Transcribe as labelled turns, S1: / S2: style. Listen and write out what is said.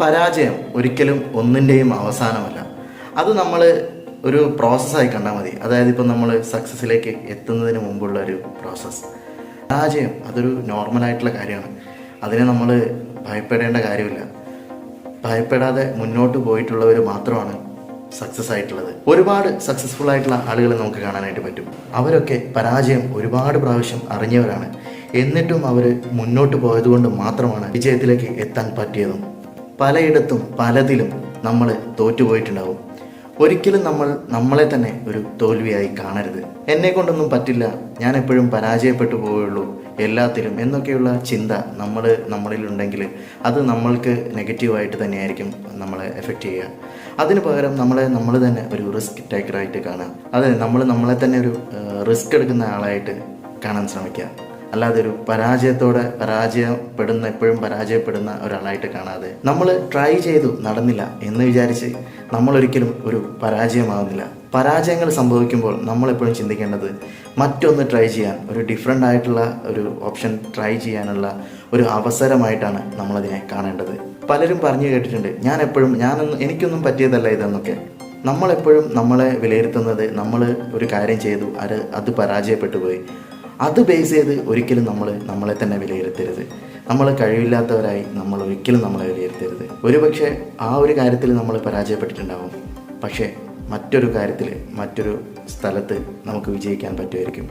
S1: പരാജയം ഒരിക്കലും ഒന്നിന്റെയും അവസാനമല്ല. അത് നമ്മൾ ഒരു പ്രോസസ്സായി കണ്ടാൽ മതി. അതായത് ഇപ്പം നമ്മൾ സക്സസ്സിലേക്ക് എത്തുന്നതിന് മുമ്പുള്ള ഒരു പ്രോസസ്സ്. പരാജയം അതൊരു നോർമലായിട്ടുള്ള കാര്യമാണ്. അതിനെ നമ്മൾ ഭയപ്പെടേണ്ട കാര്യമില്ല. ഭയപ്പെടാതെ മുന്നോട്ട് പോയിട്ടുള്ളവർ മാത്രമാണ് സക്സസ് ആയിട്ടുള്ളത്. ഒരുപാട് സക്സസ്ഫുൾ ആയിട്ടുള്ള ആളുകളെ നമുക്ക് കാണാനായിട്ട് പറ്റും. അവരൊക്കെ പരാജയം ഒരുപാട് പ്രാവശ്യം അറിഞ്ഞവരാണ്. എന്നിട്ടും അവർ മുന്നോട്ട് പോയതുകൊണ്ട് മാത്രമാണ് വിജയത്തിലേക്ക് എത്താൻ പറ്റിയതും പലയിടത്തും പലതിലും നമ്മൾ തോറ്റുപോയിട്ടുണ്ടാവും. ഒരിക്കലും നമ്മൾ നമ്മളെ തന്നെ ഒരു തോൽവിയായി കാണരുത്. എന്നെ കൊണ്ടൊന്നും പറ്റില്ല. ഞാൻ എപ്പോഴും പരാജയപ്പെട്ടു പോവുള്ളൂ എല്ലാത്തിലും എന്നൊക്കെയുള്ള ചിന്ത നമ്മൾ നമ്മളിലുണ്ടെങ്കിൽ അത് നമ്മൾക്ക് നെഗറ്റീവായിട്ട് തന്നെയായിരിക്കും നമ്മളെ എഫക്റ്റ് ചെയ്യുക. അതിന് പകരം നമ്മളെ നമ്മൾ തന്നെ ഒരു റിസ്ക് ടേക്കറായിട്ട് കാണുക. അതെ നമ്മൾ നമ്മളെ തന്നെ ഒരു റിസ്ക് എടുക്കുന്ന ആളായിട്ട് കാണാൻ ശ്രമിക്കുക. അല്ലാതെ ഒരു പരാജയത്തോടെ പരാജയപ്പെടുന്ന എപ്പോഴും പരാജയപ്പെടുന്ന ഒരാളായിട്ട് കാണാതെ നമ്മൾ ട്രൈ ചെയ്തു നടന്നില്ല എന്ന് വിചാരിച്ച് നമ്മൾ ഒരിക്കലും ഒരു പരാജയമാകുന്നില്ല പരാജയങ്ങൾ സംഭവിക്കുമ്പോൾ നമ്മളെപ്പോഴും ചിന്തിക്കേണ്ടത് മറ്റൊന്ന് ട്രൈ ചെയ്യാൻ ഒരു ഡിഫറെന്റ് ആയിട്ടുള്ള ഒരു ഓപ്ഷൻ ട്രൈ ചെയ്യാനുള്ള ഒരു അവസരമായിട്ടാണ് നമ്മളതിനെ കാണേണ്ടത്. പലരും പറഞ്ഞു കേട്ടിട്ടുണ്ട് ഞാൻ എപ്പോഴും ഞാനൊന്നും എനിക്കൊന്നും പറ്റിയതല്ല ഇതെന്നൊക്കെ. നമ്മളെപ്പോഴും നമ്മളെ വിലയിരുത്തുന്നത് നമ്മൾ ഒരു കാര്യം ചെയ്തു അത് അത് പരാജയപ്പെട്ടു പോയി. അത് ബേസ് ചെയ്ത് ഒരിക്കലും നമ്മൾ നമ്മളെ തന്നെ വിലയിരുത്തരുത്. നമ്മൾ കഴിവില്ലാത്തവരായി നമ്മൾ ഒരിക്കലും നമ്മളെ വിലയിരുത്തരുത്. ഒരുപക്ഷെ ആ ഒരു കാര്യത്തിൽ നമ്മൾ പരാജയപ്പെട്ടിട്ടുണ്ടാവും. പക്ഷേ മറ്റൊരു കാര്യത്തിൽ മറ്റൊരു സ്ഥലത്ത് നമുക്ക് വിജയിക്കാൻ പറ്റുമായിരിക്കും.